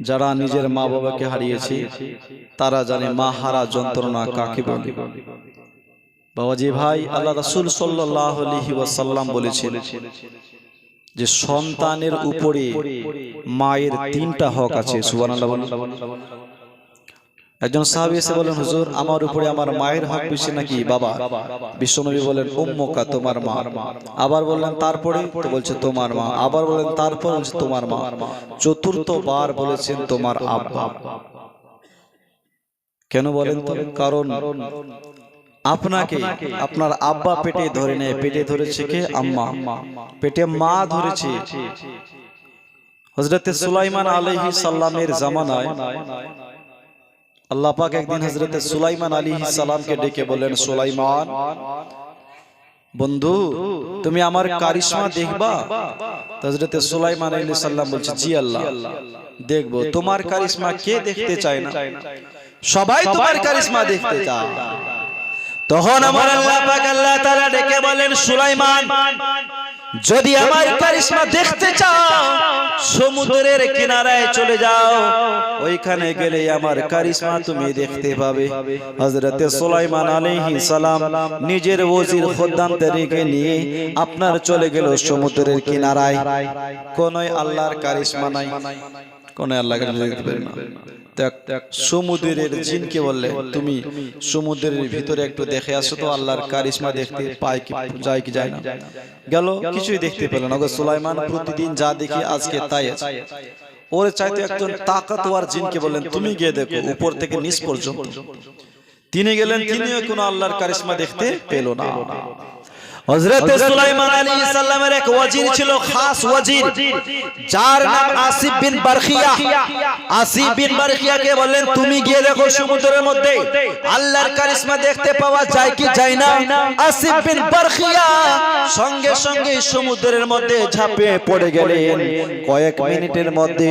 যারা নিজের মা বাবাকে হারিয়েছে তারা জানে মা হারা যন্ত্রণা কাকে বলে। বাবাজি ভাই আল্লাহ রাসুল আলাইহি ওয়াসাল্লাম বলেছেন যে সন্তানের উপরে মায়ের তিনটা হক আছে বলুন। একজন সাহাবী এসে বলেন হুজুর আমার উপরে আমার মায়ের হক বেশি নাকি বাবা? বিশ্বনবী বলেন উম্মুকা তোমার মা। আবার বললেন তারপরে? তো বলছে তোমার মা। আবার বলেন তারপর বলছে তোমার মা। চতুর্থ বার বলেছেন তোমার আব্বা। কেন বলেন তো কারণ? আপনাকে আপনার আব্বা পেটে ধরে নেয়। পেটে ধরেছে কে? আম্মা। পেটে মা ধরেছে। হজরতে সুলাইমান আলাইহি সাল্লামের জামানায় আল্লাহ পাক একদিন হজরতে সুলাইমান আলাইহি সালামকে ডেকে বলেন সুলাইমান বন্ধু তুমি আমার কারিশমা দেখবা? তো হজরতে সুলাইমান আলাইহিস সালাম বলছে জি আল্লাহ দেখব। তোমার কারিশমা কে দেখতে চায় না? সবাই তোমার কারিশমা দেখতে চায়। তখন আমার আল্লাহ পাক আল্লাহ তাআলা ডেকে বলেন সুলাইমান যদি আমার কারিশমা দেখতে চাও সমুদ্রের কিনারায় চলে যাও। ওইখানে গেলে আমার কারিশমা তুমি দেখতে পাবে। হযরতে সুলাইমান আলাইহিস সালাম নিজের ওজির খদ্দামদেরকে নিয়ে আপনার চলে গেল সমুদ্রের কিনারায়। কোনই আল্লাহর কারিশমা নাই। কোন আল্লাহকে দেখতে পারে না। সমুদ্রের জিনকে বললে তুমি সমুদ্রের ভিতরে একটু দেখে আসো তো আল্লাহর কারিশমা দেখতে পায় কি, যায় কি যায় না। গেল, কিছুই দেখতে পেল না। সুলাইমান প্রতিদিন যা দেখি আজকে তাই আছে। ওর চাইতে একজন তাকাতওয়ার জিনকে বললেন, তুমি গিয়ে দেখো, উপর থেকে নিচ পর্যন্ত। তিনি গেলেন, তিনিও কোনো আল্লাহর কারিশমা দেখতে পেল না। হযরতে সুলাইমান আলাইহিস সালামের এক ওয়াজির ছিল খাস ওয়াজির। যার নাম আসিফ বিন বারখিয়া আসিফ বিন বারখিয়াকে বললেন তুমি গিয়ে দেখো সমুদ্রের মধ্যে। আল্লাহর কারিশমা দেখতে পাওয়া যায় কি যায় না? আসিফ বিন বারখিয়া সঙ্গে সঙ্গে সমুদ্রের মধ্যে ঝাঁপে পড়ে গেলেন। কয়েক মিনিটের মধ্যে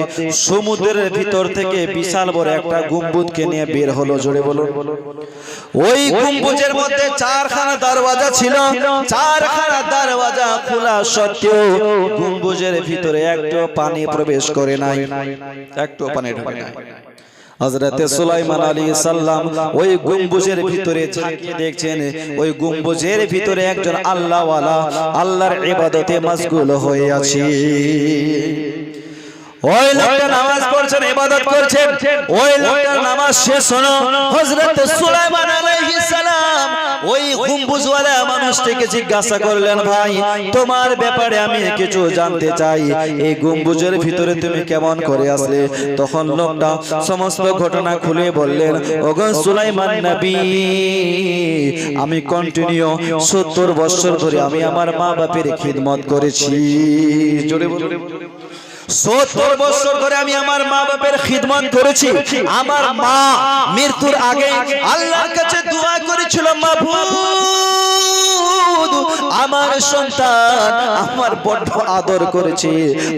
সমুদ্রের ভিতর থেকে বিশাল বড় একটা গম্বুজকে নিয়ে বের হলো জোরে বলুন। ওই গম্বুজের মধ্যে চারখানা দরওয়াজা ছিল। চারখানা দরওয়াজা খোলা সত্ত্বেও গম্বুজের ভিতরে একটু পানি প্রবেশ করে নাই। একটু পানি ঢোকে নাই। হযরতে সুলাইমান আলী সাল্লাম ওই গম্বুজের ভিতরে ঝাঁকিয়ে দেখছেন, ওই গম্বুজের ভিতরে একজন আল্লাহওয়ালা, আল্লাহর ইবাদতে মশগুল হয়ে আছে। ওই লোকটা নামাজ পড়ছেন, ইবাদত করছেন। ওই লোকটা নামাজ শেষ হলো। হযরত সুলাইমান আলাইহিস সালাম ওই গম্বুজওয়ালা মানুষটিকে জিজ্ঞাসা করলেন, ভাই, তোমার ব্যাপারে আমি কিছু জানতে চাই। এই গম্বুজের ভিতরে তুমি কেমন করে আসলে? তখন লোকটা সমস্ত ঘটনা খুলে বললেন, ওগো সুলাইমান নবী, আমি কন্টিনিউ 70 বছর ধরে আমি আমার মা বাপের খিদমত করেছি। জোরে বলুন। সত্তর বছর ধরে আমি আমার মা বাপের খিদমত করেছি। আমার মা মৃত্যুর আগে আল্লাহর কাছে দোয়া করেছিল মাবুদ আমার সন্তান আমার বড্ড আদর করেছে,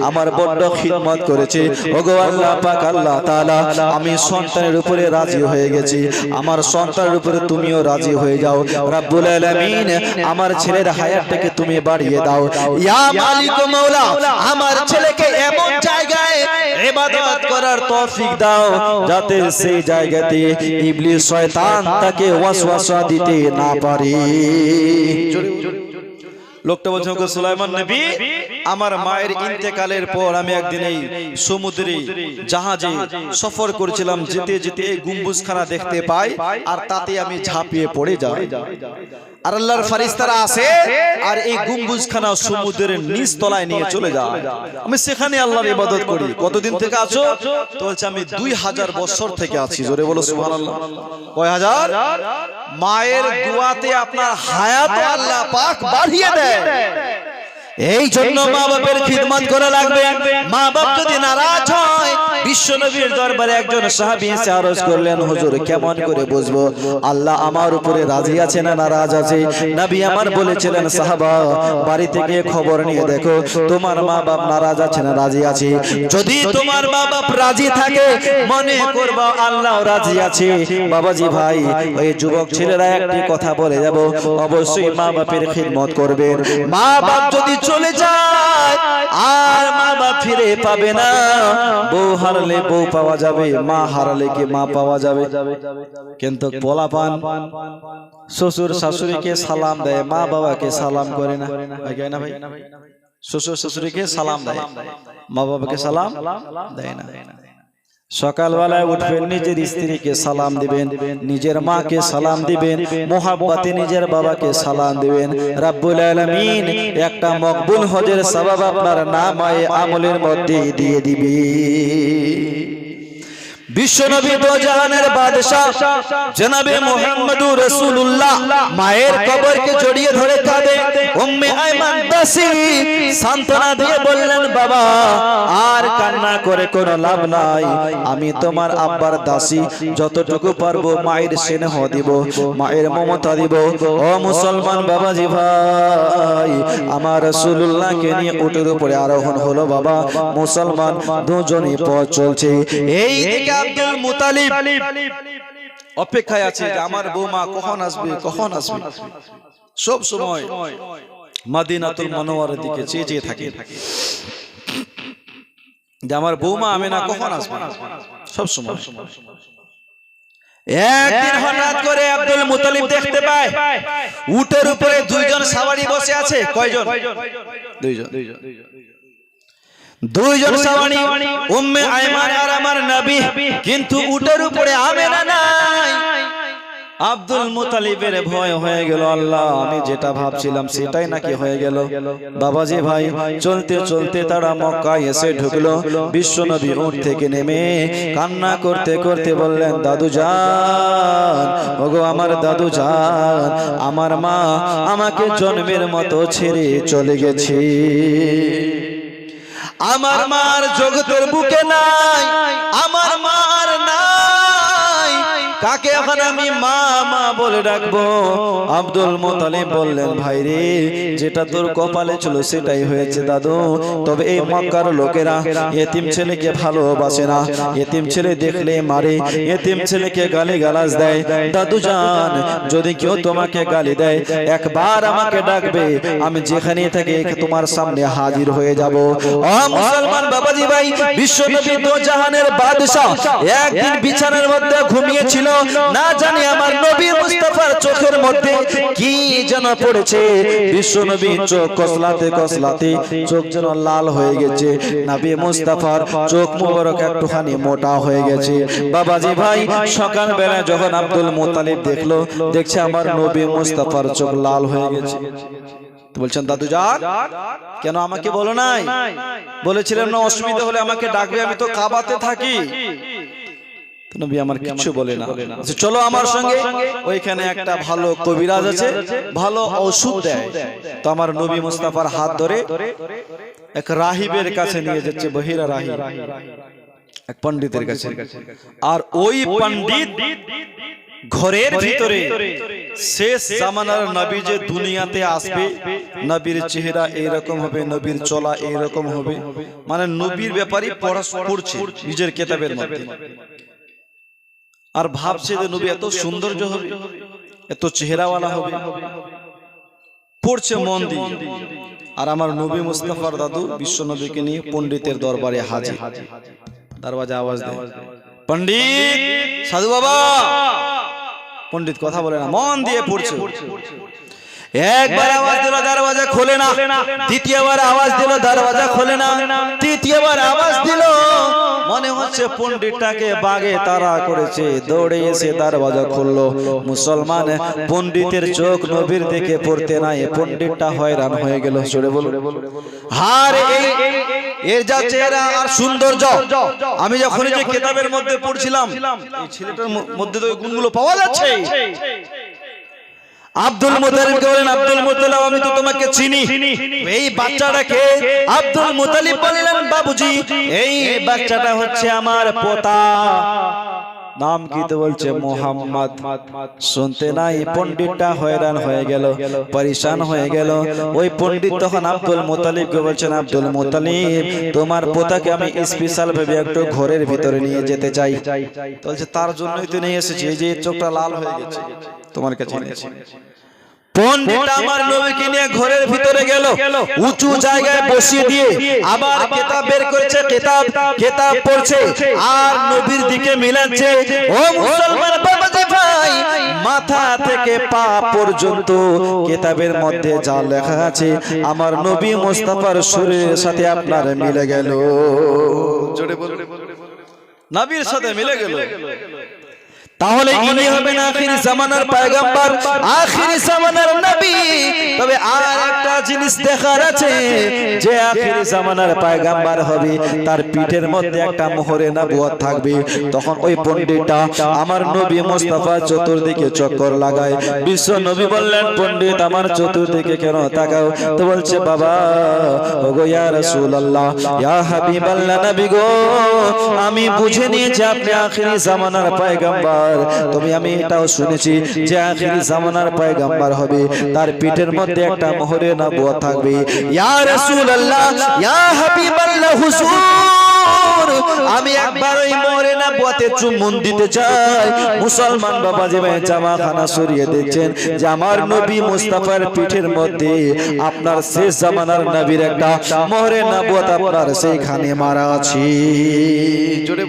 আমার বড্ড খিদমত করেছে। ওগো আল্লাহ পাক, আল্লাহ তাআলা, আমি সন্তানের উপরে রাজি হয়ে গেছি। আমার সন্তানের উপরে তুমিও রাজি হয়ে যাও। রাব্বুল আলামিন, আমার ছেলের হায়াতটাকে তুমি বাড়িয়ে দাও। ইয়া মালিক মাওলা, আমার ছেলেকে এমন তৌফিক দাও যাতে সেই জায়গাতে ইবলিস শয়তান তাকে ওয়াসওয়াসা দিতে না পারে। লোকটা বলছে, ওগো সুলাইমান নবী, আমার মায়ের ইন্তেকালের পর আমি একদিন এই সমুদ্রে জাহাজে সফর করেছিলাম, যেতে যেতে এই গম্বুজখানা দেখতে পাই, আর তাতে আমি ঝাঁপিয়ে পড়ে যাই। আর আল্লাহর ফারিস্তারা আছে আর এই গুম্বুজখানা সমুদ্রের নিচ তলায় নিয়ে চলে যায়। আমি সেখানে আল্লাহর ইবাদত করি। কতদিন থেকে আছো? তো বলছে আমি দুই হাজার বছর থেকে আছি। জোরে বলো সুবহানাল্লাহ। কয় হাজার? মায়ের দোয়াতে আপনার হায়াত আল্লাহ পাক বাড়িয়ে দেয়। এই জন্য মা বাপের খিদমত করা লাগবে। মা বাপ যদি নারাজ হয় বিশ্ব নবীর দরবারে একজন সাহাবী এসে আরজ করলেন হুজুর কেমন করে বুঝব? আল্লাহ আমার উপরে রাজি আছে না নারাজ আছে? নবী আমার বলেছিলেন সাহাবা বাড়ি থেকে খবর নিয়ে দেখো তোমার মা বাপ নারাজ আছে না রাজি আছে? যদি তোমার মা বাপ রাজি থাকে মনে করবা আল্লাহ রাজি আছে। বাবাজি ভাই ওই যুবক ছেলেরা একটি কথা বলে যাব। অবশ্যই মা বাপের খিদমত করবেন মা বাপ যদি চলে যায়, আর মা বা ফিরে পাবে না। বউ হার হারালে বউ পাওয়া যাবে, মা হারালে কি মা পাওয়া যাবে? কিন্তু পোলাপান, শ্বশুর শাশুড়িকে সালাম দেয়, মা বাবাকে সালাম করে না। শ্বশুর শাশুড়িকে সালাম দেয়, মা বাবাকে সালাম দেয় না। সকালবেলায় উঠবেন নিজের স্ত্রীকে সালাম দিবেন নিজের মাকে সালাম দিবেন মোহাব্বতে নিজের বাবাকে সালাম দিবেন। রাব্বুল আলামিন একটা মকবুল হজের সবাব আপনার নামায়ে আমলের মধ্যে দিয়ে দিবে। বিশ্বনবী দো জাহানের বাদশা জনাবে মায়ের জড়িয়ে ধরে কাঁদে। দিয়ে বললেন, বাবা, আর কান্না করে লাভ নাই। আমি তোমার আব্বার দাসী। যতটুকু পারব মায়ের স্নেহ দিব, মায়ের মমতা দিব। ও মুসলমান বাবাজি ভাই, আমার নিয়ে উটের উপরে আরোহণ হলো, বাবা। মুসলমান দুজনই পথ চলছে। এই আব্দুল মুতালিব অপেক্ষায় আছে যে আমার বৌমা কখন আসবে কখন আসবে? সব সময় মাদিনাতুল মনোয়ারের দিকে চেয়ে চেয়ে থাকে। যে আমার বৌমা আমেনা কখন আসবে? সব সময়। একদিন হঠাৎ করে আব্দুল মুতালিব দেখতে পায়। উটের উপরে দুইজন সাওয়ারি বসে আছে। কয়জন? দুইজন। দুইজন। সাওয়ারি উম্মে আয়মান আর আমার নবী। কিন্তু উটের উপরে আমেনা নাই। আব্দুল মুতালিবের ভয় হয়ে গেল আল্লাহ আমি যেটা ভাবছিলাম সেটাই নাকি হয়ে গেল। বাবাজি ভাই চলতে চলতে তারা মক্কায় এসে ঢুকলো। বিশ্বনবী উঠ থেকে নেমে কান্না করতে করতে বললেন দাদু যান ওগো আমার দাদু যান আমার মা আমাকে জন্মের মতো ছেড়ে চলে গেছে। আমার মার জগতের বুকে নাই আমার মার নাই কাকে এখন আমি মা মা বলে ডাকবো? আব্দুল মোতালিব বললেন ভাই রে যেটা তোর কপালে ছিল সেটাই হয়েছে দাদু। তবে এই মক্কার লোকেরা এতিম ছেলেকে ভালোবাসে না। এতিম ছেলে দেখলে মারে এতিম ছেলেকে গালি গালাজ দেয়। দাদু জান যদি কেউ তোমাকে গালি দেয় একবার আমাকে ডাকবে। আমি যেখানে থাকি তোমার সামনে হাজির হয়ে যাব। ও মুসলমান বাবাজি ভাই বিশ্বনবী তো জাহানের বাদশা একদিন বিছানার মধ্যে ঘুমিয়েছিল না জানি আমার নবী মুস্তাফার চোখের মধ্যে কি যেন পড়েছে। চোখ কসলাতে কসলাতে চোখ যেন লাল হয়ে গেছে। নবী মুস্তাফার চোখ মোবারক একটুখানি মোটা হয়ে গেছে। বাবাজি ভাই সকাল বেলা যখন আব্দুল মোতালিব দেখল, দেখছে আমার নবী মুস্তাফার চোখ লাল হয়ে গেছে। বলছেন, দাদু যান, কেন আমাকে বলো নাই? বলেছিলেন, না, অসুবিধা হলে আমাকে ডাকবে, আমি তো কাবাতে থাকি। নবী আমার কিচ্ছু বলে না। বলছে, চলো আমার সঙ্গে ওইখানে একটা ভালো কবিরাজ আছে ভালো ওষুধ দেয়। তো আমার নবী মুস্তাফার হাত ধরে এক রাহিবের কাছে নিয়ে যাচ্ছে বহিরা রাহিব এক পণ্ডিতের কাছে। আর ওই পণ্ডিত ঘরের ভিতরে শেষ জামানার নবী যে দুনিয়াতে আসবে নবীর চেহারা এইরকম হবে নবীর চলা এইরকম হবে। মানে নবীর ব্যাপারে পড়া পড়ছে নিজের কেতাবের মধ্যে। আর ভাবছে যে নবী এত সৌন্দর্য হবে, এত চেহারাওয়ালা হবে। পড়ছে মন দিয়ে। আর আমার নবী মুস্তাফার দাদু বিশ্ব নবীকে নিয়ে পণ্ডিতের দরবারে হাজির। দরওয়াজা আওয়াজ দেয়, পণ্ডিত, সাধু বাবা! পণ্ডিত কথা বলে না, মন দিয়ে পড়ছে। একবার আওয়াজ দিল দরওয়াজা খোলে না। দ্বিতীয়বার আওয়াজ দিল দরওয়াজা খোলে না। তৃতীয়বার আওয়াজ দিল। মনে হচ্ছে পণ্ডিতটাকে বাগে তারা করেছে। দৌড়ে এসে দরওয়াজা খুললো। মুসলমান পণ্ডিতের চোখ নবীর দিকে পড়তে নাই পণ্ডিতটা হয়রান হয়ে গেল। জোরে বল হার এই এর যা চেহারা আর সৌন্দর্য। আমি যখন যে কেতাবের মধ্যে পড়ছিলাম এই ছেলেটার মধ্যে তো গুণগুলো পাওয়া যাচ্ছে। আব্দুল মুতালিব বলেন আব্দুল মুতালিব আমি তো তোমাকে চিনি। এই বাচ্চাটাকে আব্দুল মুতালিব বললেন বাবুজি এই বাচ্চাটা হচ্ছে আমার পোতা। নাম কি তো বলছে? মোহাম্মদ। শুনতে নাই পন্ডিতটা হয়রান হয়ে গেল পরিশান হয়ে গেল। ওই পন্ডিত তখন আব্দুল মোতালিবকে বলছেন আব্দুল মোতালিব তোমার পোতাকে আমি স্পেশাল ভাবে একটু ঘরের ভিতরে নিয়ে যেতে চাই। বলছে তার জন্যই তো নিয়ে এসেছি এই যে চোখটা লাল হয়ে গেছে। তোমার কাছে এনেছি আমার নবীকে নিয়ে ঘরের ভিতরে গেল। উঁচু জায়গায় বসিয়ে দিয়ে আবার কেতাব বের করেছে কেতাব কেতাব পড়ছে। আর নবীর দিকে মিলাচ্ছে ও মুসলমান বাবাজি ভাই মাথা থেকে পা পর্যন্ত কেতাবের মধ্যে যা লেখা আছে আমার নবী মোস্তাফার শরীরের সাথে আপনার মিলে গেল। জোরে বলুন। নবীর সাথে মিলে গেল। তাহলে ইনি হবেন আখির জামানার পয়গম্বর। আখির জামানার নবী। তবে আর একটা জিনিস দেখার আছে যে আখির জামানার পয়গম্বর হবে তার পিঠের মধ্যে একটা মোহরে নবুয়ত থাকবে। তখন ওই পণ্ডিতটা আমার নবী মুস্তাফা চতুর্দিকে চক্কর লাগায়। বিশ্ব নবী বললেন পণ্ডিত আমার চতুর্দিকে কেন তাকাও? তো বলছে বাবা ওগো ইয়া রাসূলুল্লাহ ইয়া হাবিবাল্লাহ নবী গো আমি বুঝে নিয়েছি আপনি আখিরি জামানার পয়গম্বর তবে আমি এটাও শুনেছি যে আখিরি জামানার পয়গম্বর হবে। তার পিঠের মধ্যে একটা মোহরে নবুয়ত থাকবে। ইয়া রাসূলুল্লাহ, ইয়া হাবিবাল্লাহ, হুজুর, আমি একবার ওই মোহরে চুম্বন দিতে চাই। মুসলমান বাবা যে জামা খানা সরিয়ে দেখছেন যে আমার নবী মুস্তাফার পিঠের মধ্যে আপনার শেষ জামানার নবীর একটা মোহরে নবুয়ত আপনার সেইখানে মারা আছে। জোরে।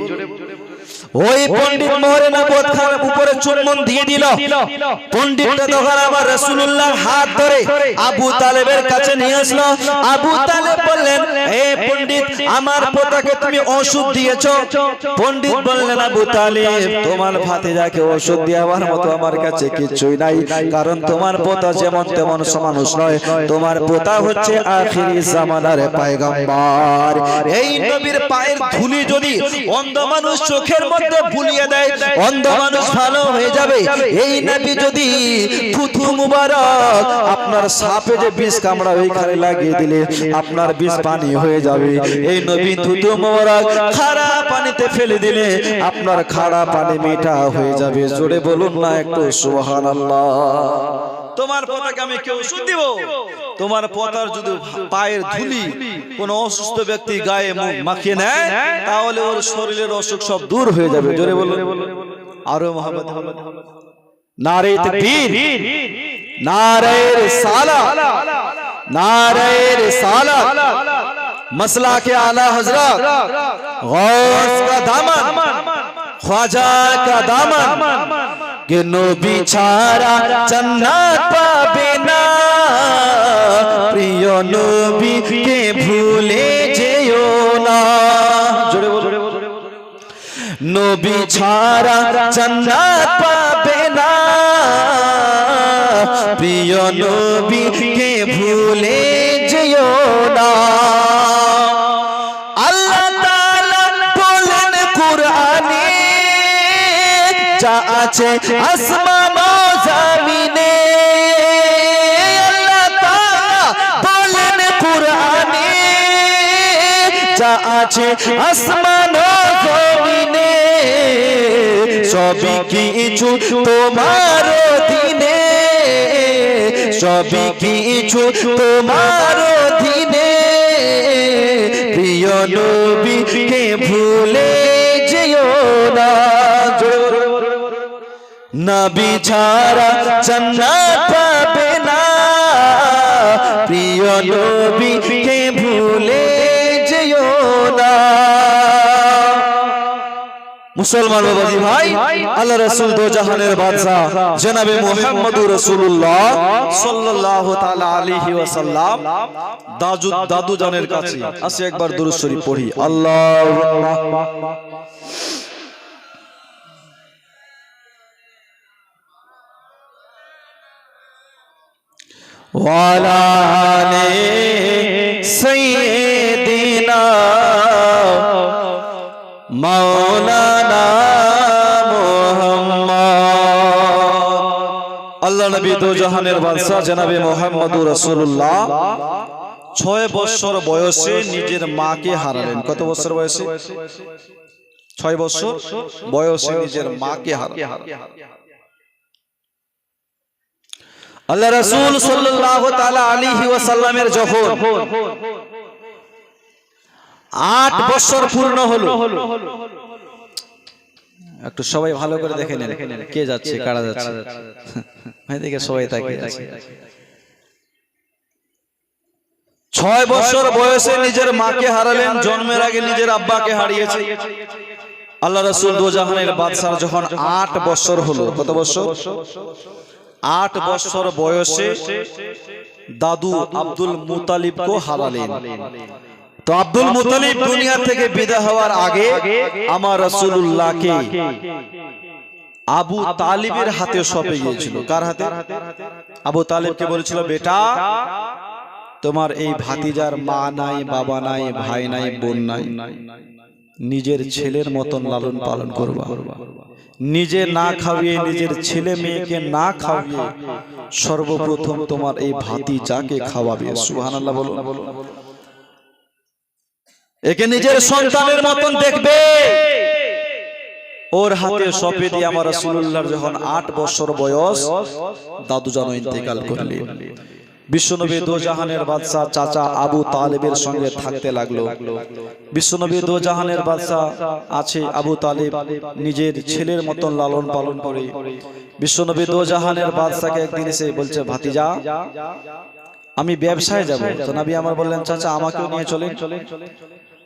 ওই পণ্ডিত মোহরে নবুয়ত খান উপরে চুম্বন দিয়ে দিল। পণ্ডিতটা তখন আবার হাত ধরে আবু তালেবের কাছে নিয়ে আসলো। আবু তালেব বললেন পণ্ডিত, আমার পোতাকে তুমি ওষুধ দিয়েছ? বললেন, আবু তালেব, তোমার ওষুধ দেওয়ার মতো আমার কাছে কিছুই নাই। কারণ তোমার পোতা যেমন তেমন মানুষ নয়। তোমার পোতা হচ্ছে আখিরি জামানার এই নবীর পায়ের ধুলি যদি অন্ধ মানুষ চোখের মধ্যে ভুলিয়ে দেয় অন্ধ মানুষ ভালো হয়ে যাবে। এই নবী যদি থুথু মুবারক আপনার সাপে যে বিষ কামড়া ওইখানে লাগিয়ে দিলে আপনার বিষ পানি হয়ে যাবে। এই নবী থুথু মুবারক খারা পানিতে ফেলে দিলে আপনার খাড়া পানি মিঠা হয়ে যাবে। জোরে বলুন না একটু সুবহানাল্লাহ। তোমার পতাকা আমি কেউ ওষুধ দিব? তোমার পতার যদি পায়ের ধুলি কোন অসুস্থ ব্যক্তি গায়ে মুখ মাখিয়ে নেয় তাহলে ওর শরীরের অসুখ সব দূর হয়ে যাবে। জোরে বলো আরও মোহাম্মদ নারে তকবীর নারে সালা। নারে সালা। مسئلہ کے اعلی حضرت غوث کا دامن خواجہ کا دامن कि নবী ছাড়া জান্নাত পাবে না। প্রিয় নবীকে ভুলে যেও না। জোরে নবী ছাড়া জান্নাত পাবে না। প্রিয় নবীকে ভুলে যেও না। আছে আসমান জমিনে। আল্লাহ তাআলা বলেন কুরআনে, যা আছে আসমান জমিনে, সবই কিছু তোমার দিনে সবই কিছু তোমার দিনে প্রিয় নবীকে ভুলে যেও না। নবী ছাড়া জান্নাত পাবে না। প্রিয় নবীকে ভুলে যেও না। মুসলমান বাবাজি ভাই, আল্লাহ রাসূল দো জাহানের বাদশাহ, জনাবে মুহাম্মদুর রাসূলুল্লাহ সাল্লাল্লাহু তাআলা আলাইহি ওয়াসাল্লাম দাদু দাদু জানের কাছে। আসি একবার দুরূদ শরীফ পড়ি। আল্লাহু আকবার। वाले सैदीना মৌলানা আল্লাহ নবী দু জাহানের বাদশাহ জানাবে মোহাম্মদুর রসুল্লাহ ছয় বছর বয়সে নিজের মাকে হারালেন কত বছর বয়সে ছয় বছর বয়সে নিজের মাকে হারালেন আল্লাহ রাসূল সাল্লাল্লাহু তাআলা আলাইহি ওয়াসাল্লামের যখন আট বছর পূর্ণ হলো, একটু সবাই ভালো করে দেখে নেন, কে যাচ্ছে, কারা যাচ্ছে? এদিকে সবাই তাকিয়ে আছে। ছয় বছর বয়সে নিজের মাকে হারালেন, জন্মের আগে নিজের আব্বাকে হারিয়েছে। আল্লাহ রসুল দোজাহানের বাদশাহ যখন আট বছর হলো, কত বছর? আট বছর বয়সে দাদু আব্দুল মুতালিবকে হারালেন। তো আব্দুল মুতালিব দুনিয়া থেকে বিদায় হওয়ার আগে আমার রসুল্লাহকে আবু তালিবের হাতে সপে গিয়েছিল কার হাতে? আবু তালিবকে বলেছিল, বেটা, তোমার এই ভাতিজার মা নাই, বাবা নাই, ভাই নাই, বোন নাই। নিজের ছেলের মতন লালন পালন করবা। নিজে না খাওয়িয়ে নিজের ছেলে মেয়েকে না খাওয়িয়ে সর্বপ্রথম তোমার এই ভাতি যাকে খাওয়াবে। সুবহানাল্লাহ বলো একে নিজের সন্তানের মতন দেখবে। ওর হাতে সপে দিয়ে আমার রাসূলুল্লাহর যখন আট বছর বয়স দাদু জানো ইন্তেকাল করলেন বিশ্বনবী দোজাহানের বাদশাহ চাচা আবু তালেবের সঙ্গে থাকতে লাগল। বিশ্বনবী দোজাহানের বাদশাহ আছে আবু তালেব নিজের ছেলের মতন লালন পালন করে। বিশ্বনবী দোজাহানের বাদশাকে একদিন এসে বলছে ভাতিজা আমি ব্যবসায় যাব। তো নবী আমার বললেন চাচা আমাকেও নিয়ে চলেন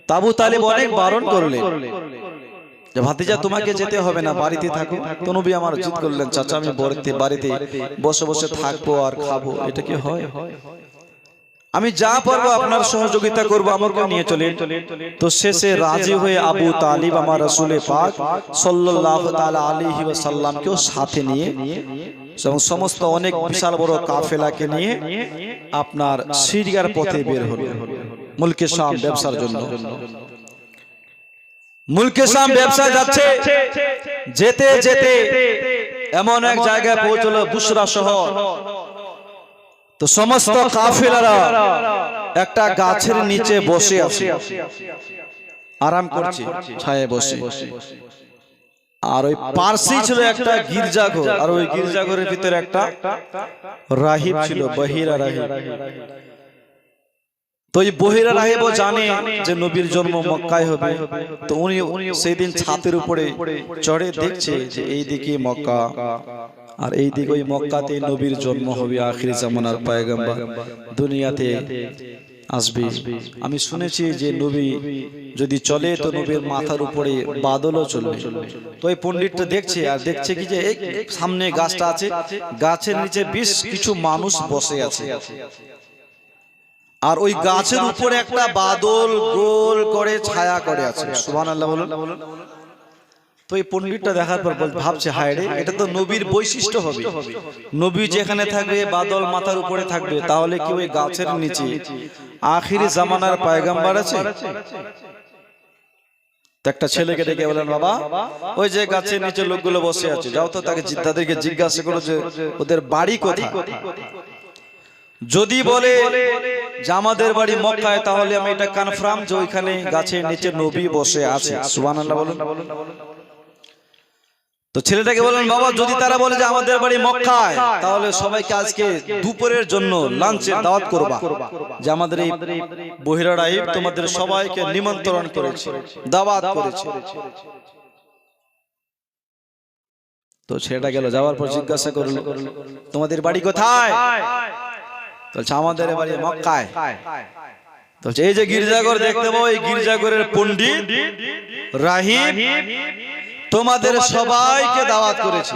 তাবু তালেব অনেক বারণ করলেন। যে ভাতিজা তোমাকে যেতে হবে না বাড়িতে থাকো। তো নবী আমার জিদ করলেন চাচা আমি বাড়িতে বাড়িতে বসে বসে থাকব আর খাব। এটা কি হয়? আমি যা পারব আপনার সহযোগিতা করব আমাকে নিয়ে চলে তো শেষে রাজি হয়ে আবু তালিব আমার রসুলে পাক সাল্লাল্লাহু তাআলা আলাইহি ওয়াসাল্লামকেও সাথে নিয়ে এবং সমস্ত অনেক বিশাল বড় কাফেলাকে নিয়ে আপনার সিরিয়ার পথে বের হলো। মুলকে শাম ব্যবসার জন্য। মুলকে শাম ব্যবসা যাচ্ছে। যেতে যেতে এমন এক জায়গায় পৌঁছলো বুসরা শহর। তো সমস্ত কাফেলারা একটা গাছের নিচে বসে আছে। আরাম করছে ছায়ে বসে। আর ওই পার্সি ছিল একটা গির্জাঘর। আর ওই গির্জাঘরের ভিতরে একটা রাহিব ছিল বহিরা রাহিব। তো এই বহিরা রাহেব জানে যে নবীর জন্ম মক্কায় হবে। তো উনি সেই দিন ছাতের উপরে চড়ে দেখছে যে এই দিকে মক্কা। আর এই দিকে ওই মক্কাতে নবীর জন্ম হবে আখির জামানার পায়গাম্বার। দুনিয়াতে আসবে। আমি শুনেছি যে নবী যদি চলে তো নবীর মাথার উপরে বাদলও চলবে। তো এই পণ্ডিতটা দেখছে আর দেখছে কি যে এই সামনে গাছটা আছে গাছের নিচে বেশ কিছু মানুষ বসে আছে। আর ওই গাছের উপরে একটা বাদল গোল করে ছায়া করে আছে। সুবহান আল্লাহ বলুন। তো এই পণ্ডিতটা দেখার পর বল ভাবছে হায় রে এটা তো নবীর বৈশিষ্ট্য হবে। নবী যেখানে থাকবে বাদল মাথার উপরে থাকবে তাহলে কি ওই গাছের নিচে? আখিরি জামানার পায়গাম্বার আছে? তো একটা ছেলেকে ডেকে বলেন বাবা ওই যে গাছের নিচে লোকগুলো বসে আছে যাও তো তাকে তাদেরকে জিজ্ঞাসা করো যে ওদের বাড়ি কোথায়? যদি বলে যে আমাদের বাড়ি মক্কায় তাহলে আমি এটা কনফার্ম যে ওইখানে গাছের নিচে নবী বসে আছে। সুবহানাল্লাহ বলুন। তো ছেলেটাকে বলেন বাবা যদি তারা বলে যে আমাদের বাড়ি মক্কায় তাহলে সবাইকে আজকে দুপুরের জন্য লাঞ্চের দাওয়াত করবা। যে আমাদের এই বহিরা রাহিব তোমাদের সবাইকে নিমন্ত্রণ করেছে। দাওয়াত করেছে। তো ছেলেটা গেল যাওয়ার পর জিজ্ঞাসা করল তোমাদের বাড়ি কোথায়? বলছে আমাদের বাড়ি মক্কায়। বলছে এই যে গির্জাঘর দেখতে পাবো এই গির্জাঘরের পণ্ডিত রাহিম তোমাদের সবাইকে দাওয়াত করেছে।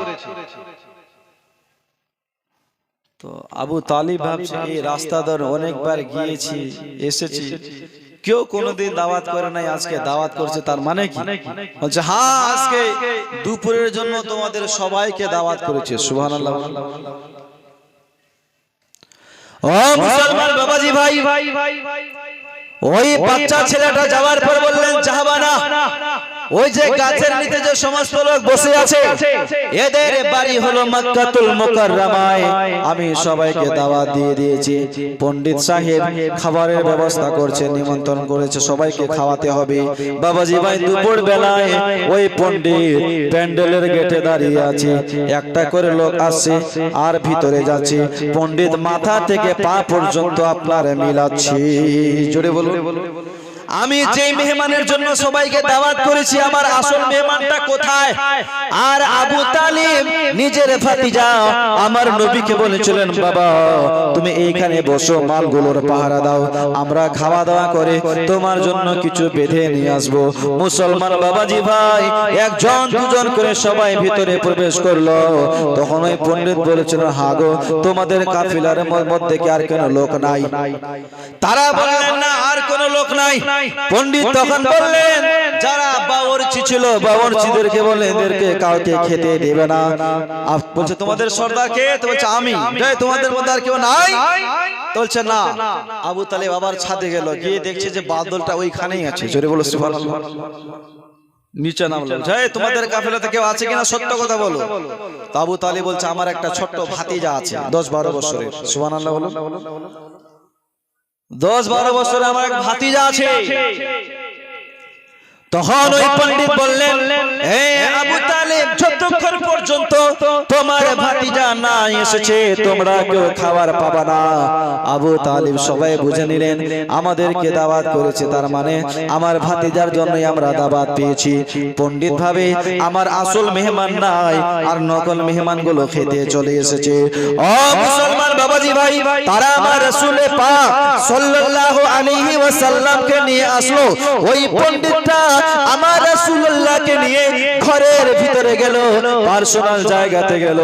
তো আবু তালিব ভাবছে এই রাস্তা ধরে অনেকবার গিয়েছি এসেছি। কেউ কোনোদিন দাওয়াত করে নাই আজকে দাওয়াত করছে তার মানে কি? বলছে হ্যাঁ আজকে দুপুরের জন্য তোমাদের সবাইকে দাওয়াত করেছে। সুবহানাল্লাহ। বাবাজি ভাই ওই বাচ্চা ছেলেটা যাওয়ার পর বললেন চাহবানা ওই যে গাছের নিচে যে সমস্ত লোক বসে আছে এদের বাড়ি হলো মক্কাতুল মুকাররমায়। আমি সবাইকে দাওয়াত দিয়ে দিয়েছি। পণ্ডিত সাহেব খাবারের ব্যবস্থা করছে নিমন্ত্রণ করেছে সবাইকে খাওয়াতে হবে। বাবাজি ভাই দুপুর বেলায় ওই পণ্ডিত প্যান্ডেলের গেটে দাঁড়িয়ে আছে। একটা করে লোক আসছে আর ভিতরে যাচ্ছে। পণ্ডিত মাথা থেকে পা পর্যন্ত আপনার মিলাচ্ছে। জোরে বলুন। আমি যে মেহমানের জন্য সবাইকে দাওয়াত করেছি আমার আসল মেহমানটা কোথায়? আর আবু তালিব নিজের ভাতিজা আমার নবীকে বলেছিলেন বাবা তুমি এইখানে বসো মালগুলোর পাহারা দাও আমরা খাওয়া দাওয়া করে তোমার জন্য কিছু বেঁধে নিয়ে আসব। মুসলমান বাবাজি ভাই একজন দুজন করে সবাই ভিতরে প্রবেশ করল। তখন ওই পণ্ডিত বলেছিল হাগো তোমাদের কাফিলার মধ্যে কি আর কোনো লোক নাই? তারা বললেন না আর কোনো লোক নাই পণ্ডিত তখন বললেন যারা বাবরচি ছিল বাবরচিদেরকে বলে এদেরকে কাউকে খেতে দেবে না। আপ বলছে তোমাদের সর্দার কে? বলছে আমি। তোমাদের মধ্যে আর কেউ নাই? বলছে না। আবু তালেব আবার ছাদে গেল গিয়ে দেখছে যে বাদলটা ওইখানেই আছে। জোরে বলো সুবহানাল্লাহ। নিচে নামলো। এই তোমাদের কাফেলাতে কেউ আছে কিনা? সত্য কথা বলো। তো আবু তালিব বলছে আমার একটা ছোট্ট ভাতিজা আছে দশ বারো বছরের। সুবহানাল্লাহ বলো। দশ বারো বছরে আমার এক ভাতিজা আছে। তখন ওই পণ্ডিত বললেন হে আবু তালেব যতক্ষণ পর্যন্ত তোমার ভাতিজা না এসেছে তোমরা কেউ খাবার পাবা না। আবু তালিব সবাই বুঝে নিলেন আমাদেরকে দাওয়াত করেছে তার মানে আমার ভাতিজার জন্যই আমরা দাওয়াত পেয়েছি। পণ্ডিত ভাবে আমার আসল মেহমান নাই আর নকল মেহমানগুলো খেতে চলে এসেছে। ও মুসলমান বাবাজি ভাই তারা আমার রাসূলে পাক সাল্লাল্লাহু আলাইহি ওয়াসাল্লামকে নিয়ে আসলো। ওই পণ্ডিতটা আমার রাসূলুল্লাহকে নিয়ে ঘরের ভিতরে গেল, পার্সোনাল জায়গাতে গেল।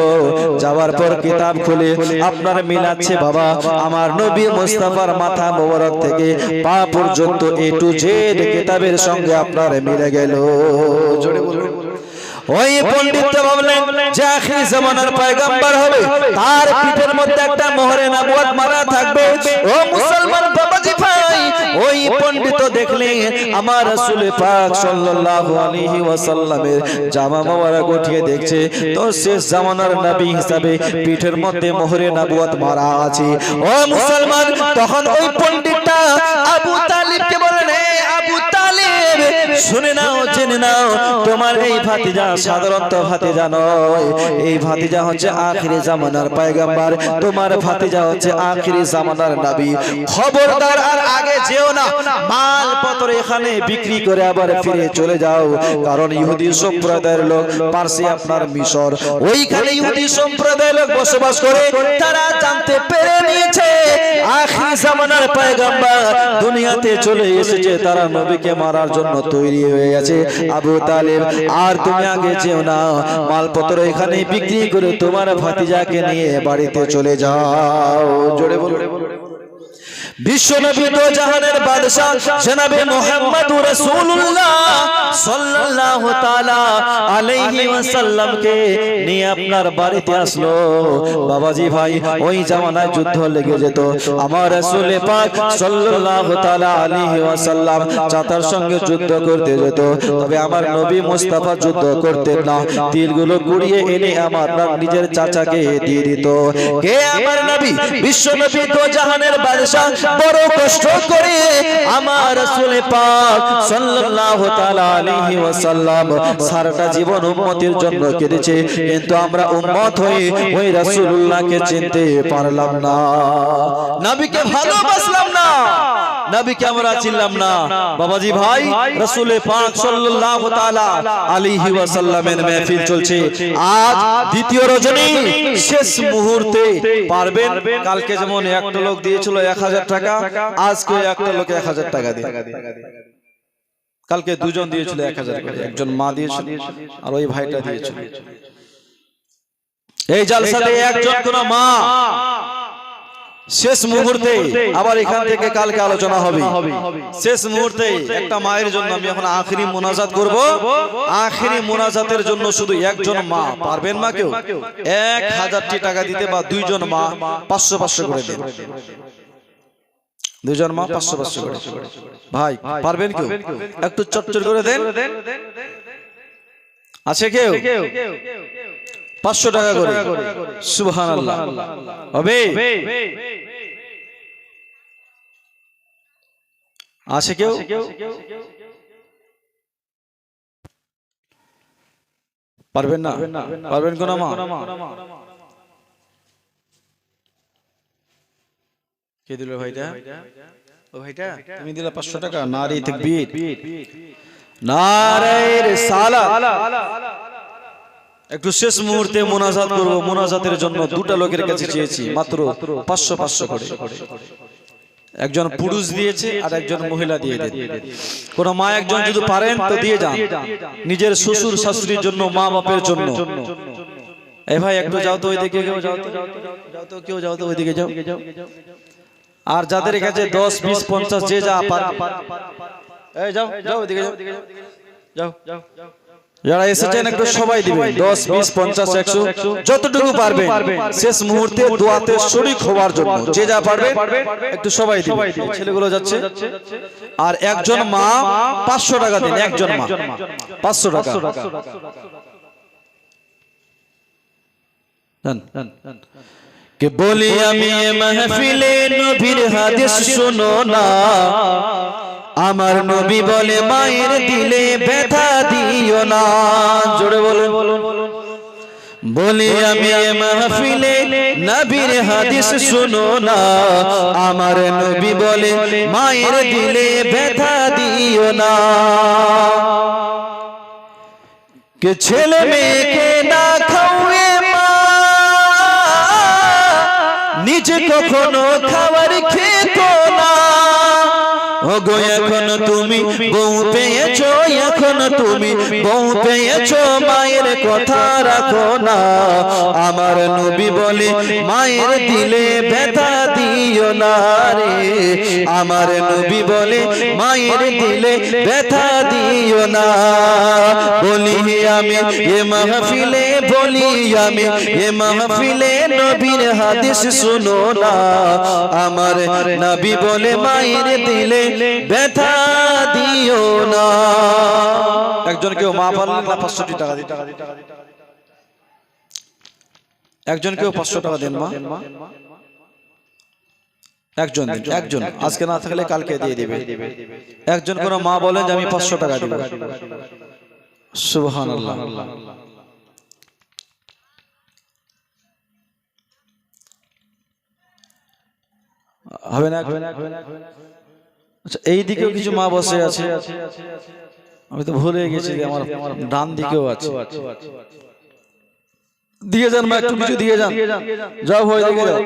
যাওয়ার পর কিতাব খুলে, আপনার মিলাচ্ছে বাবা, আমার নবী মুস্তাফার মাথা মোবারক থেকে পা পর্যন্ত এ টু জেড কিতাবের সঙ্গে আপনার মিলে গেল। জোরে বলুন। ওই পণ্ডিত ভাবলেন যে জামানার হবে, তার পিঠের মধ্যে একটা মোহরে নবুয়ত মারা থাকবে। ও মুসলমান ভাই ওই পণ্ডিত দেখলেন আমার রাসূল পাক সাল্লাল্লাহু আলাইহি ওয়াসাল্লামের জামা মোবারক উঠিয়ে দেখছে, তো শেষ জামানার নবী হিসাবে পিঠের মধ্যে মোহরে নবুয়ত মারা আছে। ও মুসলমান, তখন ওই পণ্ডিতটা আবু তালিবকে বলেন আবু তালিব শুনে নাও জেনে নাও তোমার এই ভাতিজা সাধারণত ভাতিজা নয়। এই ভাতিজা হচ্ছে আখিরি জামানার পয়গম্বর। তোমার ভাতিজা হচ্ছে আখিরি জামানার নবী। খবরদার আর আগে যেও না। মাল পত্র এখানে বিক্রি করে আবার ফিরে চলে যাও। কারণ ইহুদি সম্প্রদায়ের লোক পার্সি আপনার মিশর। ওইখানে ইহুদি সম্প্রদায়ের লোক বসবাস করে তারা জানতে পেরে নিয়েছে আখিরি জামানার পয়গম্বর দুনিয়াতে চলে এসেছে তারা নবীকে মারার জন্য তৈরি হয়ে গেছে। আবু তালেব আর তুমি আগে যেও না। মালপত্র এখানে বিক্রি করে তোমার ভাতিজাকে নিয়ে বাড়িতে চলে যাও। জোরে বলো বিশ্বনবী দো জাহানের বাদশা জনাবে মুহাম্মদুর রাসূলুল্লাহ সাল্লাল্লাহু তাআলা আলাইহি ওয়াসাল্লামকে নিয়ে আপনার বাড়িতে আসলো। বাবাজি ভাই ওই জামানায় যুদ্ধ লেগে যেত। আমার রাসূল পাক সাল্লাল্লাহু তাআলা আলাইহি ওয়াসাল্লাম চাতার সঙ্গে যুদ্ধ করতে যেত। তবে আমার নবী মুস্তাফা যুদ্ধ করতেন না। তীরগুলো কুড়িয়ে এনে আমার নিজের চাচাকে দিয়ে দিত। কে আমার নবী? বিশ্ব নবী? দো জাহানের বাদশা বড় কষ্ট করে আমার রাসূলে পাক সাল্লাল্লাহু তাআলা আলাইহি ওয়াসাল্লাম সারাটা জীবন উম্মতের জন্য কেঁদেছে। কিন্তু আমরা উম্মত হয়ে ওই রাসূলুল্লাহকে চিনতে পারলাম না। নবীকে ভালোবাসলাম না। নবীকে আমরা চিনলাম না। বাবাজি ভাই রাসূল পাক সাল্লাল্লাহু তাআলা আলাইহি ওয়াসাল্লামের মাহফিল চলছে। আজ দ্বিতীয় রজনী শেষ মুহূর্তে। পারবেন? কালকে যেমন একটা লোক দিয়েছিল 1000 টাকা আজকে একটা লোক 1000 টাকা দিয়ে কালকে দুজন দিয়েছিল 1000 করে একজন মা দিয়েছিল আর ওই ভাইটা দিয়েছিল। এই জালসাতে একজন কোন মা। শেষ মুহূর্তে আবার এখান থেকে কালকে আলোচনা হবে। শেষ মুহূর্তে একটা মায়ের জন্য আমি এখন আখরি মোনাজাত করব। আখরি মোনাজাতের জন্য শুধু একজন মা পারবেন মা কেউ? এক হাজারটি টাকা দিতে বা দুইজন মা পাঁচশো পাঁচশো করে দেন। দুজন মা পাঁচশো পাঁচশো করে ভাই পারবেন কেউ? একটু চটচট করে দেন। আছে কেউ? পাঁচশো টাকা করে। আল্লাহ হবে? আছে কেউ? পারবেন না? পারবেন কোন মা? কে দিল ভাইটা? ও ভাইটা তুমি দিলে পাঁচশো টাকা। নারী নারায়ের সালা একটু শেষ মুহূর্তে মোনাজাত করব। মোনাজাতের জন্য দুটা লোকের কাছে চেয়েছি, মাত্র পাঁচশো পাঁচশো করে। একজন পুরুষ দিয়েছে আর একজন মহিলা দিয়ে দেন কোন মা একজন যদি পারেন তো দিয়ে যান। নিজের শ্বশুর, শাশুড়ির জন্য, মা বাপের জন্য। এ ভাই, একটু যাও তো ওইদিকে, কেউ যাও তো কেউ যাও তো ওইদিকে যাও। আর যাদের কাছে দশ, বিশ, পঞ্চাশ, যে যা যাও যাও। যাও যাও যাও। যারা এসেছেন একটু সবাই দিবেন। দশ বিশ পঞ্চাশ একশো যতটুকু পারবে শেষ মুহূর্তে দোয়াতে শরিক হওয়ার জন্য। যে যা পারবে একটু সবাই দিবেন। ছেলেগুলো যাচ্ছে। আর একজন মা পাঁচশো টাকা দিন একজন মা। পাঁচশো টাকা। কে বলি আমি মাহফিলে নবীর হাদিস শুনো না। আমার নবী বলে মায়ের দিলে ব্যথা দিও না, জোরে বলুন। বলি আমি মাহফিলে নবীর হাদিস শুনো না, আমার নবী বলে মায়ের দিলে ব্যথা দিও না। কে ছেলে মেয়েকে না খাওয়ে মা, নিজে কখনো খাবার খেত না। ওগো, এখন তুমি বউ পেয়েছ, এখন তুমি বউ পেয়েছ, মায়ের কথা রাখো না। আমার নবী বলে, মায়ের দিলে ব্যথা দিও না রে। আমার নবী বলে, মায়ের দিলে ব্যথা দিও না। বলি আমি, এ মাহফিলে বলি আমি, এ মাহফিলে নবীর হাদিস শুনো না। আমার নবী বলে, মায়ের দিলে ব্যথা দিও না। একজন কেউ মা পারলেন না পাঁচশোটি টাকা একজন কেউ পাঁচশো টাকা দেন মা। একজন একজন। আজকে না থাকলে কালকে দিয়ে দিবে। একজন কোন মা বলেন যে আমি পাঁচশো টাকা দিব। সুবহান আল্লাহ হবে না আচ্ছা এই দিকেও কিছু মা বসে আছে। আমি তো ভুলে গেছি আমার ডান দিকেও আছে। দিয়ে যান মা একটু কিছু দিয়ে যান। যাও ভয় দিকে যাও।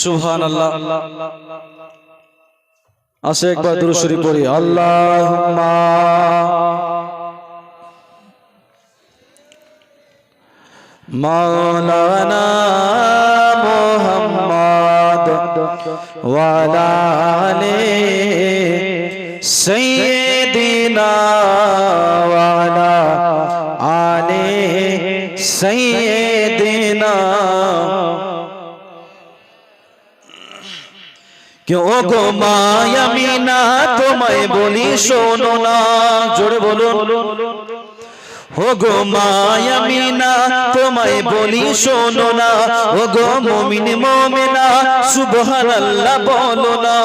সুবহান আল্লাহ আসে একবার দুরুশরী পড়ি। আল্লাহুম্মা। মাওলানা মুহাম্মদ ওয়ালা আলি সাইয়্যিদিনা ওয়ালা আলি সাইয়্যিদিনা কেউ গো মায়ামিনা তোমায় বলি শোনো না জোরে বলুন ও গো মায়ামিনা তোমায় বলি শোনো না। ও গো মুমিন মুমিনা সুবহানাল্লাহ বলো না।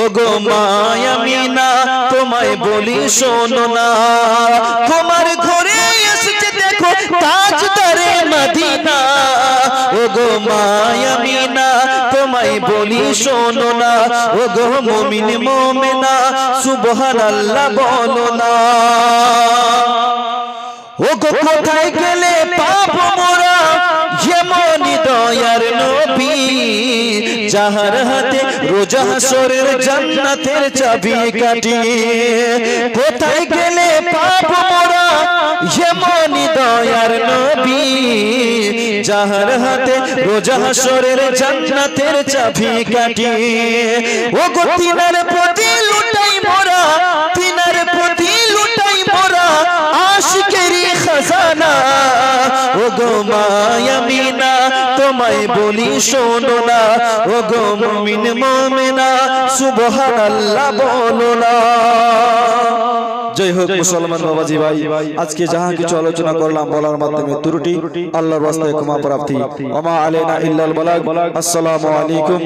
ও গো মায়ামিনা তোমায় বলি শোনো না। তোমার ঘরে এসেছে দেখো তাজদারে মদিনা। ও গো মায়ামিনা তোমায় বলি শোনো না। ও গো মুমিন মুমিনা সুবহানাল্লাহ বলো না। ও গো কোথায় গেলে পাপ মোরা? দয়ার নবী, যাহার হাতে রোজা হাসরের জান্নাতের চাবি কাটি কোথায় গেলে পাপ মোরা? যেমন দয়ার নবী, যাহার হাতে রোজা জান্নাতের চাবি কাটি ও গো তিনার প্রতি আশিকেরি খাজানা। ও গো মায়ামিনা তোমায় বলি শোনো না। ও গো মুমিন মুমিনা, সুবহানাল্লাহ বলো না। জয় হোক মুসলমান বাবাজি ভাই, আজকে যাহা কিছু আলোচনা করলাম বলার মাধ্যমে ত্রুটি, আল্লাহর রাস্তায় ক্ষমা প্রাপ্তি। ওমা আলাইনা ইল্লাল বালাগ। আসসালামু আলাইকুম।